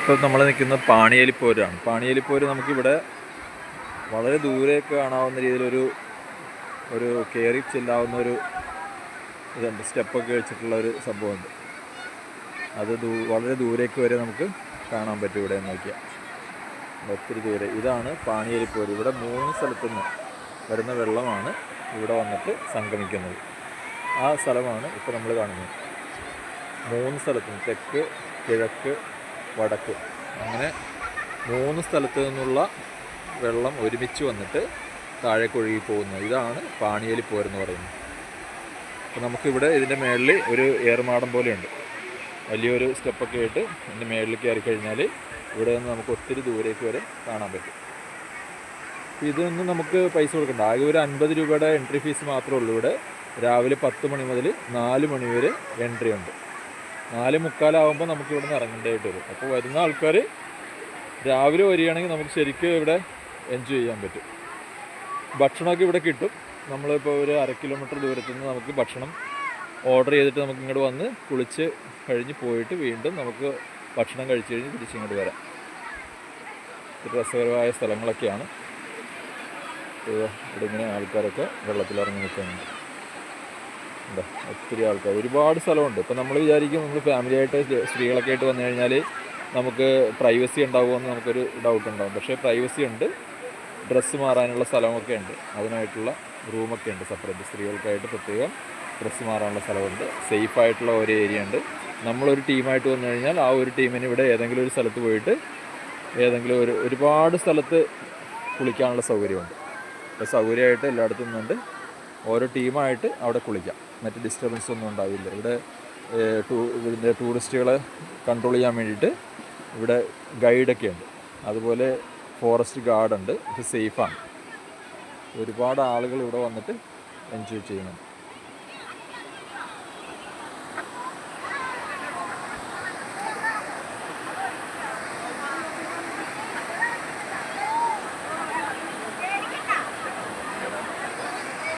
ഇപ്പോൾ നമ്മൾ നിൽക്കുന്നത് പാണിയേലിപ്പോരാണ്. പാണിയേലിപ്പോര് നമുക്കിവിടെ വളരെ ദൂരേക്ക് കാണാവുന്ന രീതിയിലൊരു ഒരു കയറി ചെല്ലാവുന്ന ഒരു ഇതുണ്ട്. സ്റ്റെപ്പൊക്കെ വെച്ചിട്ടുള്ള ഒരു സംഭവമുണ്ട്. അത് ദൂ വളരെ ദൂരേക്ക് വരെ നമുക്ക് കാണാൻ പറ്റും ഇവിടെ നോക്കിയാൽ. ഒത്തിരി ദൂരെ. ഇതാണ് പാണിയേലിപ്പോര്. ഇവിടെ മൂന്ന് സ്ഥലത്തു നിന്ന് വരുന്ന വെള്ളമാണ് ഇവിടെ വന്നിട്ട് സംഗമിക്കുന്നത്. ആ സ്ഥലമാണ് ഇപ്പോൾ നമ്മൾ കാണുന്നത്. മൂന്ന് സ്ഥലത്ത് നിന്ന് തെക്ക് കിഴക്ക് വടക്ക്. അങ്ങനെ മൂന്ന് സ്ഥലത്ത് നിന്നുള്ള വെള്ളം ഒരുമിച്ച് വന്നിട്ട് താഴേക്ക് ഒഴുകി പോകുന്നു. ഇതാണ് പാണിയേലി എന്ന് പറയുന്നത്. അപ്പോൾ നമുക്കിവിടെ ഇതിന്റെ മേളിൽ ഒരു ഏറുമാടം പോലെയുണ്ട്. വലിയൊരു സ്റ്റെപ്പൊക്കെ ആയിട്ട് ഇതിന്റെ മേളിൽ കയറി കഴിഞ്ഞാൽ ഇവിടെ നിന്ന് നമുക്ക് ഒത്തിരി ദൂരേക്ക് വരെ കാണാൻ പറ്റും. ഇതൊന്നും നമുക്ക് പൈസ കൊടുക്കണ്ട. ആകെ ഒരു അൻപത് രൂപയുടെ എൻട്രി ഫീസ് മാത്രമേ ഉള്ളൂ ഇവിടെ. രാവിലെ പത്ത് മണി മുതൽ നാല് മണി വരെ എൻട്രി ഉണ്ട്. നാല് മുക്കാലാവുമ്പോൾ നമുക്ക് ഇവിടെ നിന്ന് ഇറങ്ങേണ്ടതായിട്ട് വരും. അപ്പോൾ വരുന്ന ആൾക്കാർ രാവിലെ വരികയാണെങ്കിൽ നമുക്ക് ശരിക്കും ഇവിടെ എൻജോയ് ചെയ്യാൻ പറ്റും. ഭക്ഷണമൊക്കെ ഇവിടെ കിട്ടും. നമ്മളിപ്പോൾ ഒരു അര കിലോമീറ്റർ ദൂരത്തു നിന്ന് നമുക്ക് ഭക്ഷണം ഓർഡർ ചെയ്തിട്ട് നമുക്ക് ഇങ്ങോട്ട് വന്ന് കുളിച്ച് കഴിഞ്ഞ് പോയിട്ട് വീണ്ടും നമുക്ക് ഭക്ഷണം കഴിച്ച് കഴിഞ്ഞ് തിരിച്ചിങ്ങോട്ട് വരാം. രസകരമായ സ്ഥലങ്ങളൊക്കെയാണ്. ഇവിടെ ഇങ്ങനെ ആൾക്കാരൊക്കെ വെള്ളത്തിലിറങ്ങി നിൽക്കുന്നുണ്ട്. എന്താ ഒത്തിരി ആൾക്കാർ ഒരുപാട് സ്ഥലമുണ്ട്. ഇപ്പം നമ്മൾ വിചാരിക്കും നമ്മൾ ഫാമിലി ആയിട്ട് സ്ത്രീ- സ്ത്രീകളൊക്കെ ആയിട്ട് വന്നു കഴിഞ്ഞാൽ നമുക്ക് പ്രൈവസി ഉണ്ടാകുമെന്ന് നമുക്കൊരു ഡൗട്ട് ഉണ്ടാകും പക്ഷേ പ്രൈവസി ഉണ്ട്. ഡ്രസ്സ് മാറാനുള്ള സ്ഥലമൊക്കെ ഉണ്ട്. അതിനായിട്ടുള്ള റൂമൊക്കെ ഉണ്ട് സെപ്പറേറ്റ് സ്ത്രീകൾക്കായിട്ട് പ്രത്യേകം ഡ്രസ്സ് മാറാനുള്ള സ്ഥലമുണ്ട്. സേഫ് ആയിട്ടുള്ള ഒരു ഏരിയ ഉണ്ട്. നമ്മളൊരു ടീമായിട്ട് വന്നു കഴിഞ്ഞാൽ ആ ഒരു ടീമിന് ഇവിടെ ഏതെങ്കിലും ഒരു സ്ഥലത്ത് പോയിട്ട് ഏതെങ്കിലും ഒരു ഒരുപാട് സ്ഥലത്ത് കുളിക്കാനുള്ള സൗകര്യമുണ്ട്. സൗകര്യമായിട്ട് എല്ലായിടത്തും നിന്നുണ്ട്. ഓരോ ടീമായിട്ട് അവിടെ കുളിക്കാം. മറ്റ് ഡിസ്റ്റർബൻസ് ഒന്നും ഉണ്ടാവില്ല. ഇവിടെ ഇതിന്റെ ടൂറിസ്റ്റുകളെ കൺട്രോൾ ചെയ്യാൻ വേണ്ടിയിട്ട് ഇവിടെ ഗൈഡൊക്കെ ഉണ്ട്. അതുപോലെ ഫോറസ്റ്റ് ഗാർഡുണ്ട് ഇത് സേഫാണ് ഒരുപാട് ആളുകൾ ഇവിടെ വന്നിട്ട് എൻജോയ് ചെയ്യുന്നുണ്ട്